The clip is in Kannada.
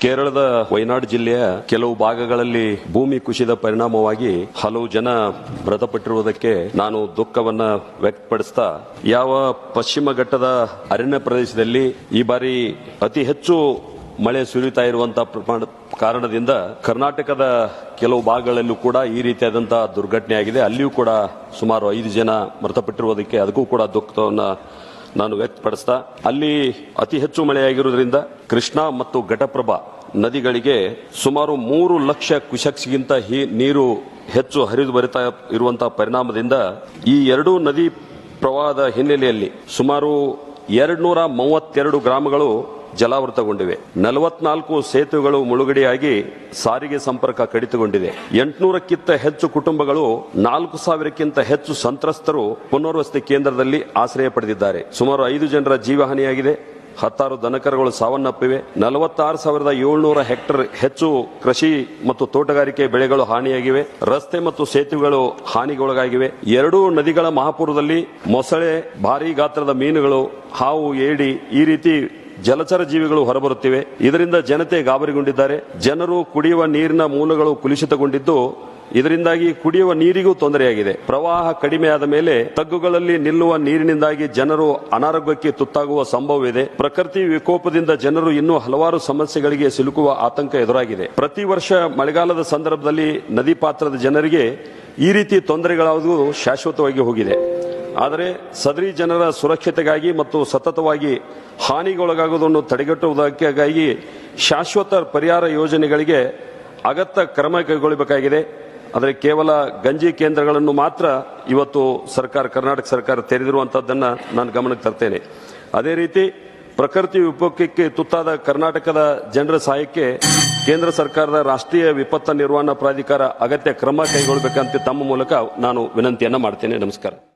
ಕೇರಳದ ವೈನಾಡ್ ಜಿಲ್ಲೆಯ ಕೆಲವು ಭಾಗಗಳಲ್ಲಿ ಭೂಮಿ ಕುಸಿದ ಪರಿಣಾಮವಾಗಿ ಹಲವು ಜನ ಮೃತಪಟ್ಟಿರುವುದಕ್ಕೆ ನಾನು ದುಃಖವನ್ನ ವ್ಯಕ್ತಪಡಿಸ್ತಾ, ಯಾವ ಪಶ್ಚಿಮ ಘಟ್ಟದ ಅರಣ್ಯ ಪ್ರದೇಶದಲ್ಲಿ ಈ ಬಾರಿ ಅತಿ ಹೆಚ್ಚು ಮಳೆ ಸುರಿಯುತ್ತಾ ಇರುವಂತಹ ಕಾರಣದಿಂದ ಕರ್ನಾಟಕದ ಕೆಲವು ಭಾಗಗಳಲ್ಲೂ ಕೂಡ ಈ ರೀತಿಯಾದಂತಹ ದುರ್ಘಟನೆ ಆಗಿದೆ. ಅಲ್ಲಿಯೂ ಕೂಡ ಸುಮಾರು ಐದು ಜನ ಮೃತಪಟ್ಟಿರುವುದಕ್ಕೆ ಅದಕ್ಕೂ ಕೂಡ ದುಃಖವನ್ನ ನಾನು ವ್ಯಕ್ತಪಡಿಸ್ತಾ, ಅಲ್ಲಿ ಅತಿ ಹೆಚ್ಚು ಮಳೆಯಾಗಿರುವುದರಿಂದ ಕೃಷ್ಣಾ ಮತ್ತು ಘಟಪ್ರಭಾ ನದಿಗಳಿಗೆ ಸುಮಾರು ಮೂರು ಲಕ್ಷ ಕುಶಕ್ಸ್ಗಿಂತ ನೀರು ಹೆಚ್ಚು ಹರಿದು ಬರಿತಾ ಇರುವಂತಹ ಪರಿಣಾಮದಿಂದ ಈ ಎರಡೂ ನದಿ ಪ್ರವಾಹದ ಹಿನ್ನೆಲೆಯಲ್ಲಿ ಸುಮಾರು ಎರಡ್ನೂರ ಮೂವತ್ತೆರಡು ಗ್ರಾಮಗಳು ಜಲಾವೃತಗೊಂಡಿವೆ. ನಲವತ್ನಾಲ್ಕು ಸೇತುವೆಗಳು ಮುಳುಗಡೆಯಾಗಿ ಸಾರಿಗೆ ಸಂಪರ್ಕ ಕಡಿತಗೊಂಡಿದೆ. ಎಂಟುನೂರಕ್ಕಿಂತ ಹೆಚ್ಚು ಕುಟುಂಬಗಳು, ನಾಲ್ಕು ಸಾವಿರಕ್ಕಿಂತ ಹೆಚ್ಚು ಸಂತ್ರಸ್ತರು ಪುನರ್ವಸತಿ ಕೇಂದ್ರದಲ್ಲಿ ಆಶ್ರಯ ಪಡೆದಿದ್ದಾರೆ. ಸುಮಾರು ಐದು ಜನರ ಜೀವಹಾನಿಯಾಗಿದೆ. ಹತ್ತಾರು ದನಕರುಗಳು ಸಾವನ್ನಪ್ಪಿವೆ. ನಲವತ್ತಾರು ಸಾವಿರದ ಏಳ್ನೂರ ಹೆಕ್ಟರ್ ಹೆಚ್ಚು ಕೃಷಿ ಮತ್ತು ತೋಟಗಾರಿಕೆ ಬೆಳೆಗಳು ಹಾನಿಯಾಗಿವೆ. ರಸ್ತೆ ಮತ್ತು ಸೇತುವೆಗಳು ಹಾನಿಗೊಳಗಾಗಿವೆ. ಎರಡೂ ನದಿಗಳ ಮಹಾಪುರದಲ್ಲಿ ಮೊಸಳೆ, ಭಾರೀ ಗಾತ್ರದ ಮೀನುಗಳು ಹಾವು, ಏಡಿ ಈ ರೀತಿ ಜಲಚರ ಜೀವಿಗಳು ಹೊರಬರುತ್ತಿವೆ. ಇದರಿಂದ ಜನತೆ ಗಾಬರಿಗೊಂಡಿದ್ದಾರೆ. ಜನರು ಕುಡಿಯುವ ನೀರಿನ ಮೂಲಗಳು ಕುಲುಷಿತಗೊಂಡಿದ್ದು, ಇದರಿಂದಾಗಿ ಕುಡಿಯುವ ನೀರಿಗೂ ತೊಂದರೆಯಾಗಿದೆ. ಪ್ರವಾಹ ಕಡಿಮೆಯಾದ ಮೇಲೆ ತಗ್ಗುಗಳಲ್ಲಿ ನಿಲ್ಲುವ ನೀರಿನಿಂದಾಗಿ ಜನರು ಅನಾರೋಗ್ಯಕ್ಕೆ ತುತ್ತಾಗುವ ಸಂಭವವಿದೆ. ಪ್ರಕೃತಿ ವಿಕೋಪದಿಂದ ಜನರು ಇನ್ನೂ ಹಲವಾರು ಸಮಸ್ಯೆಗಳಿಗೆ ಸಿಲುಕುವ ಆತಂಕ ಎದುರಾಗಿದೆ. ಪ್ರತಿ ವರ್ಷ ಮಳೆಗಾಲದ ಸಂದರ್ಭದಲ್ಲಿ ನದಿ ಪಾತ್ರದ ಜನರಿಗೆ ಈ ರೀತಿ ತೊಂದರೆಗಳಾದವು ಶಾಶ್ವತವಾಗಿ ಹೋಗಿದೆ. ಆದರೆ ಸದರಿ ಜನರ ಸುರಕ್ಷತೆಗಾಗಿ ಮತ್ತು ಸತತವಾಗಿ ಹಾನಿಗೊಳಗಾಗುವುದನ್ನು ತಡೆಗಟ್ಟುವುದಕ್ಕಾಗಿ ಶಾಶ್ವತ ಪರಿಹಾರ ಯೋಜನೆಗಳಿಗೆ ಅಗತ್ಯ ಕ್ರಮ ಕೈಗೊಳ್ಳಬೇಕಾಗಿದೆ. ಆದರೆ ಕೇವಲ ಗಂಜಿ ಕೇಂದ್ರಗಳನ್ನು ಮಾತ್ರ ಇವತ್ತು ಸರ್ಕಾರ, ಕರ್ನಾಟಕ ಸರ್ಕಾರ ತೆರೆದಿರುವಂಥದ್ದನ್ನು ನಾನು ಗಮನಕ್ಕೆ ತರ್ತೇನೆ. ಅದೇ ರೀತಿ ಪ್ರಕೃತಿ ವಿಪಕ್ಕೆ ತುತ್ತಾದ ಕರ್ನಾಟಕದ ಜನರ ಸಹಾಯಕ್ಕೆ ಕೇಂದ್ರ ಸರ್ಕಾರದ ರಾಷ್ಟ್ರೀಯ ವಿಪತ್ತು ನಿರ್ವಹಣಾ ಪ್ರಾಧಿಕಾರ ಅಗತ್ಯ ಕ್ರಮ ಕೈಗೊಳ್ಳಬೇಕಂತೆ ತಮ್ಮ ಮೂಲಕ ನಾನು ವಿನಂತಿಯನ್ನು ಮಾಡ್ತೇನೆ. ನಮಸ್ಕಾರ.